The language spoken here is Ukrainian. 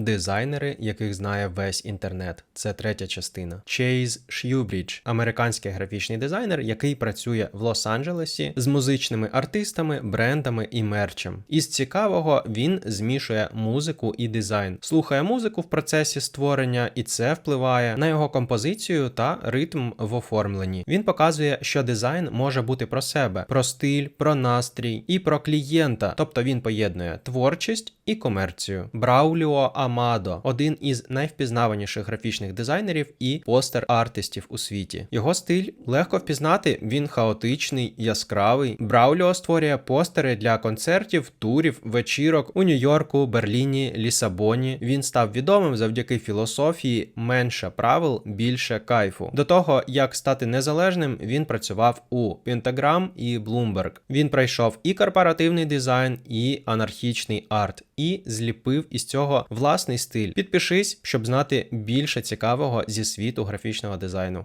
Дизайнери, яких знає весь інтернет. Це третя частина. Чейз Ш'юбрідж, американський графічний дизайнер, який працює в Лос-Анджелесі з музичними артистами, брендами і мерчем. Із цікавого він змішує музику і дизайн, слухає музику в процесі створення, і це впливає на його композицію та ритм в оформленні. Він показує, що дизайн може бути про себе, про стиль, про настрій і про клієнта, тобто він поєднує творчість і комерцію. Брауліо Амадо один із найвпізнаваніших графічних дизайнерів і постер-артистів у світі. Його стиль легко впізнати, він хаотичний, яскравий. Брауліо створює постери для концертів, турів, вечірок у Нью-Йорку, Берліні, Лісабоні. Він став відомим завдяки філософії менше правил, більше кайфу. До того як стати незалежним, він працював у Pentagram і Bloomberg. Він пройшов і корпоративний дизайн, і анархічний арт, і зліпив із цього власний стиль. Підпишись, щоб знати більше цікавого зі світу графічного дизайну.